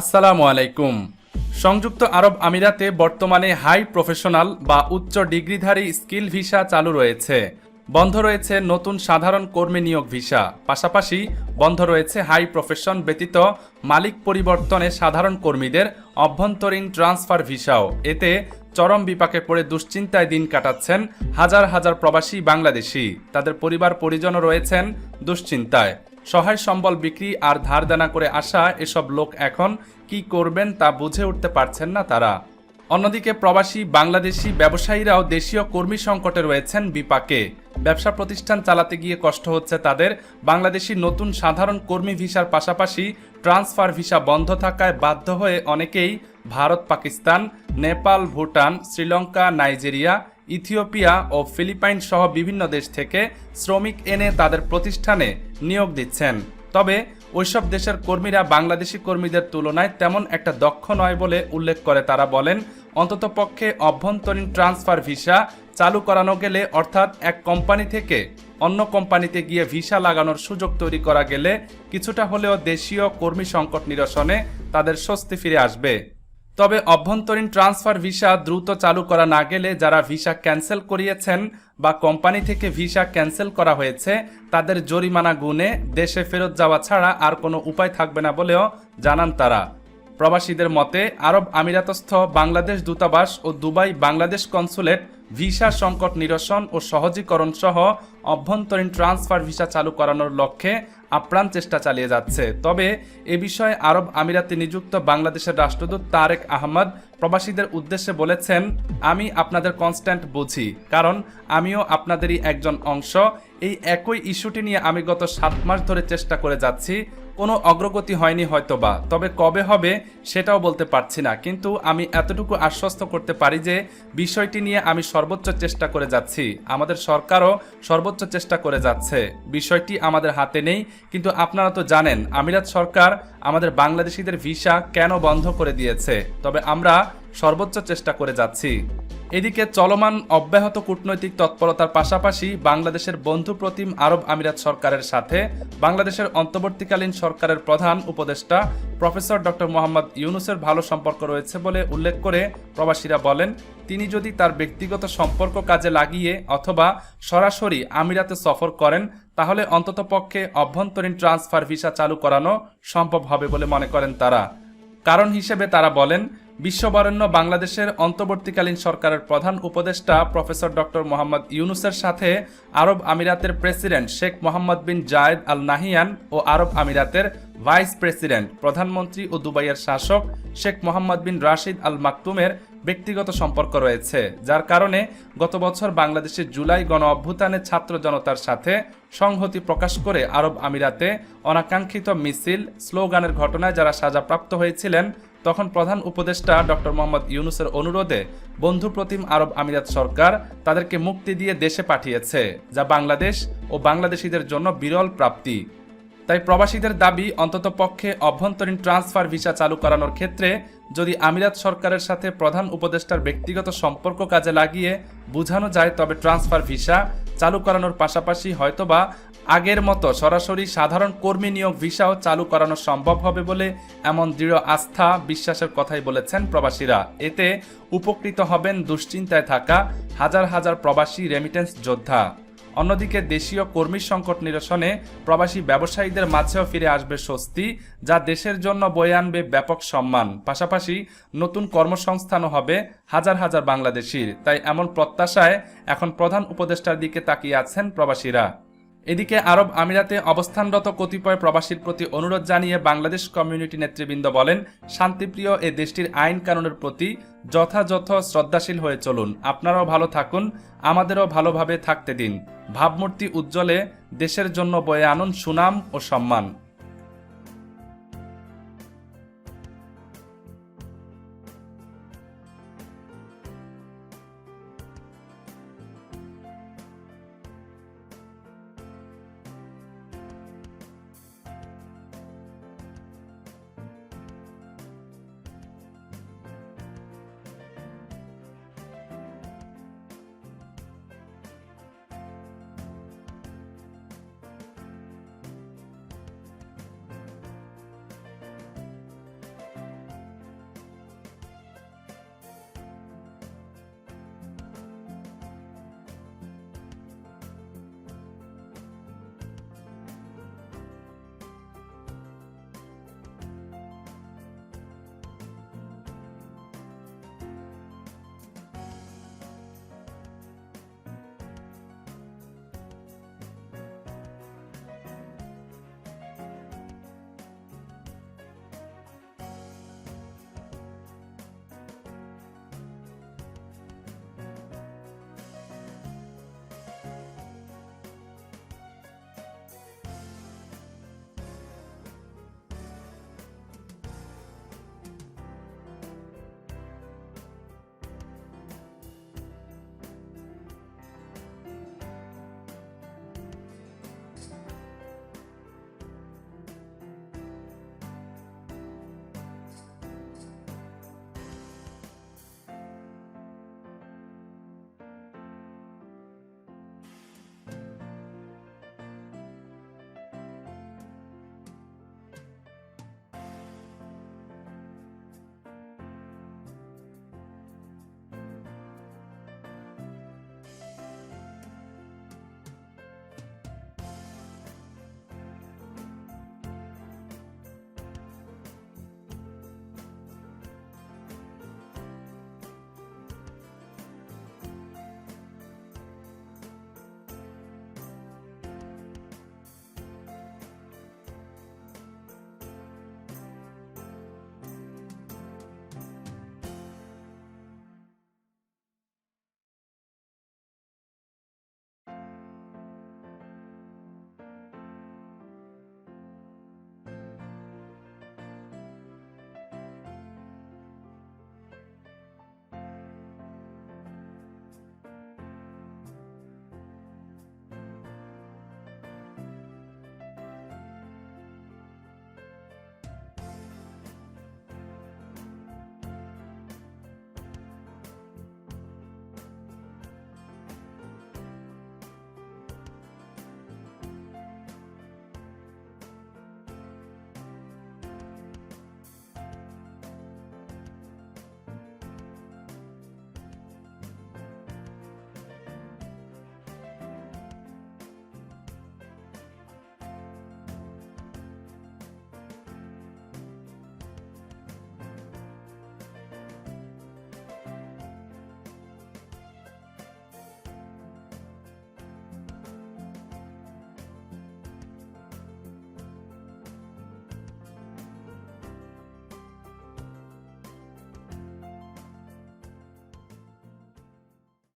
আসসালামু আলাইকুম। সংযুক্ত আরব আমিরাতে বর্তমানে হাই প্রফেশনাল বা উচ্চ ডিগ্রিধারী স্কিল ভিসা চালু রয়েছে। বন্ধ রয়েছে নতুন সাধারণ কর্মী নিয়োগ ভিসা। পাশাপাশি বন্ধ রয়েছে হাই প্রফেশন ব্যতীত মালিক পরিবর্তনে সাধারণ কর্মীদের অভ্যন্তরীণ ট্রান্সফার ভিসাও। এতে চরম বিপাকে পড়ে দুশ্চিন্তায় দিন কাটাচ্ছেন হাজার হাজার প্রবাসী বাংলাদেশি। তাদের পরিবার পরিজনও রয়েছেন দুশ্চিন্তায়। সহায় সম্বল বিক্রি আর ধার দেনা করে আসা এসব লোক এখন কি করবেন তা বুঝে উঠতে পারছেন না তারা। অন্যদিকে প্রবাসী বাংলাদেশি ব্যবসায়ীরাও দেশীয় কর্মী সংকটে রয়েছেন বিপাকে। ব্যবসা প্রতিষ্ঠান চালাতে গিয়ে কষ্ট হচ্ছে তাদের। বাংলাদেশি নতুন সাধারণ কর্মী ভিসার পাশাপাশি ট্রান্সফার ভিসা বন্ধ থাকায় বাধ্য হয়ে অনেকেই ভারত, পাকিস্তান, নেপাল, ভুটান, শ্রীলঙ্কা, নাইজেরিয়া ইথিওপিয়া ও ফিলিপাইন সহ বিভিন্ন দেশ থেকে শ্রমিক এনে তাদের প্রতিষ্ঠানে নিয়োগ দিচ্ছেন। তবে ওইসব দেশের কর্মীরা বাংলাদেশি কর্মীদের তুলনায় তেমন একটা দক্ষ নয় বলে উল্লেখ করে তারা বলেন অন্ততপক্ষে অভ্যন্তরীণ ট্রান্সফার ভিসা চালু করানো গেলে, অর্থাৎ এক কোম্পানি থেকে অন্য কোম্পানিতে গিয়ে ভিসা লাগানোর সুযোগ তৈরি করা গেলে কিছুটা হলেও দেশীয় কর্মী সংকট নিরসনে তাদের স্বস্তি ফিরে আসবে। তবে অভ্যন্তরীণ ট্রান্সফার ভিসা দ্রুত চালু করা না গেলে যারা ভিসা ক্যান্সেল করিয়েছেন বা কোম্পানি থেকে ভিসা ক্যান্সেল করা হয়েছে, তাদের জরিমানা গুনে দেশে ফেরত যাওয়া ছাড়া আর কোনো উপায় থাকবে না বলেও জানান তারা। প্রবাসীদের মতে, আরব আমিরাতস্থ বাংলাদেশ দূতাবাস ও দুবাই বাংলাদেশ কনসুলেট ভিসা সংকট নিরসন ও সহজীকরণ সহ অভ্যন্তরীণ ট্রান্সফার ভিসা চালু করানোর লক্ষ্যে আপ্রাণ চেষ্টা চালিয়ে যাচ্ছে। তবে এ বিষয়ে আরব আমিরাতে নিযুক্ত বাংলাদেশের রাষ্ট্রদূত তারেক আহমদ প্রবাসীদের উদ্দেশ্যে বলেছেন, আমি আপনাদের কনস্ট্যান্ট বুঝি, কারণ আমিও আপনাদেরই একজন অংশ। এই একই ইস্যুটি নিয়ে আমি গত সাত মাস ধরে চেষ্টা করে যাচ্ছি। কোনো অগ্রগতি হয়নি হয়তোবা, তবে কবে হবে সেটাও বলতে পারছি না। কিন্তু আমি এতটুকু আশ্বস্ত করতে পারি যে বিষয়টি নিয়ে আমি সর্বোচ্চ চেষ্টা করে যাচ্ছি। আমাদের সরকারও সর্বোচ্চ চেষ্টা করে যাচ্ছে। বিষয়টি আমাদের হাতে নেই, কিন্তু আপনারা তো জানেন, আমিরাত সরকার আমাদের বাংলাদেশিদের ভিসা কেন বন্ধ করে দিয়েছে? তবে আমরা সর্বোচ্চ চেষ্টা করে যাচ্ছি। এদিকে চলমান অব্যাহত কূটনৈতিক তৎপরতার পাশাপাশি বাংলাদেশের বন্ধু প্রতিম আরব আমিরাত সরকারের সাথে বাংলাদেশের অন্তর্বর্তীকালীন সরকারের প্রধান উপদেষ্টা প্রফেসর ডক্টর মোহাম্মদ ইউনুসের ভালো সম্পর্ক রয়েছে বলে উল্লেখ করে প্রবাসীরা বলেন, তিনি যদি তার ব্যক্তিগত সম্পর্ক কাজে লাগিয়ে অথবা সরাসরি আমিরাতে সফর করেন, তাহলে অন্ততপক্ষে অভ্যন্তরীণ ট্রান্সফার ভিসা চালু করানো সম্ভব হবে বলে মনে করেন তারা। কারণ হিসেবে তারা বলেন বিশ্ববরেণ্য বাংলাদেশের অন্তর্বর্তীকালীন সরকারের প্রধান উপদেষ্টা প্রফেসর ডক্টর মোহাম্মদ ইউনুসের সাথে আরব আমিরাতের president Sheikh Mohammed bin Zayed Al Nahyan ও আরব আমিরাতের ভাইস প্রেসিডেন্ট, প্রধানমন্ত্রী ও দুবাইয়ের শাসক শেখ মোহাম্মদ বিন রাশিদ আল মাকতুমের ব্যক্তিগত সম্পর্ক রয়েছে, যার কারণে গত বছর বাংলাদেশের জুলাই গণ অভ্যুত্থানে ছাত্র জনতার সাথে সংহতি প্রকাশ করে আরব আমিরাতে অনাকাঙ্ক্ষিত মিছিল, স্লোগানের ঘটনায় যারা সাজাপ্রাপ্ত হয়েছিলেন তখন প্রধান উপদেষ্টা ডক্টর মোহাম্মদ ইউনুসের অনুরোধে বন্ধু প্রতিম আরব আমিরাত সরকার তাদেরকে মুক্তি দিয়ে দেশে পাঠিয়েছে, যা বাংলাদেশ ও বাংলাদেশিদের জন্য বিরল প্রাপ্তি। তাই প্রবাসীদের দাবি, অন্তত পক্ষে অভ্যন্তরীণ ট্রান্সফার ভিসা চালু করানোর ক্ষেত্রে যদি আমিরাত সরকারের সাথে প্রধান উপদেষ্টার ব্যক্তিগত সম্পর্ক কাজে লাগিয়ে বোঝানো যায়, তবে ট্রান্সফার ভিসা চালু করানোর পাশাপাশি হয়তোবা আগের মতো সরাসরি সাধারণ কর্মী নিয়োগ ভিসাও চালু করানো সম্ভব হবে বলে এমন দৃঢ় আস্থা বিশ্বাসের কথাই বলেছেন প্রবাসীরা। এতে উপকৃত হবেন দুশ্চিন্তায় থাকা হাজার হাজার প্রবাসী রেমিটেন্স যোদ্ধা। অন্যদিকে দেশীয় কর্মী সংকট নিরসনে প্রবাসী ব্যবসায়ীদের মাঝেও ফিরে আসবে স্বস্তি, যা দেশের জন্য বয়ে আনবে ব্যাপক সম্মান। পাশাপাশি নতুন কর্মসংস্থানও হবে হাজার হাজার বাংলাদেশির। তাই এমন প্রত্যাশায় এখন প্রধান উপদেষ্টার দিকে তাকিয়ে আছেন প্রবাসীরা। এদিকে আরব আমিরাতে অবস্থানরত কতিপয় প্রবাসীর প্রতি অনুরোধ জানিয়ে বাংলাদেশ কমিউনিটি নেতৃবৃন্দ বলেন, শান্তিপ্রিয় এ দেশটির আইন কানুনের প্রতি যথাযথ শ্রদ্ধাশীল হয়ে চলুন। আপনারাও ভালো থাকুন, আমাদেরও ভালোভাবে থাকতে দিন। ভাবমূর্তি উজ্জ্বলে দেশের জন্য বয়ে আনুন সুনাম ও সম্মান।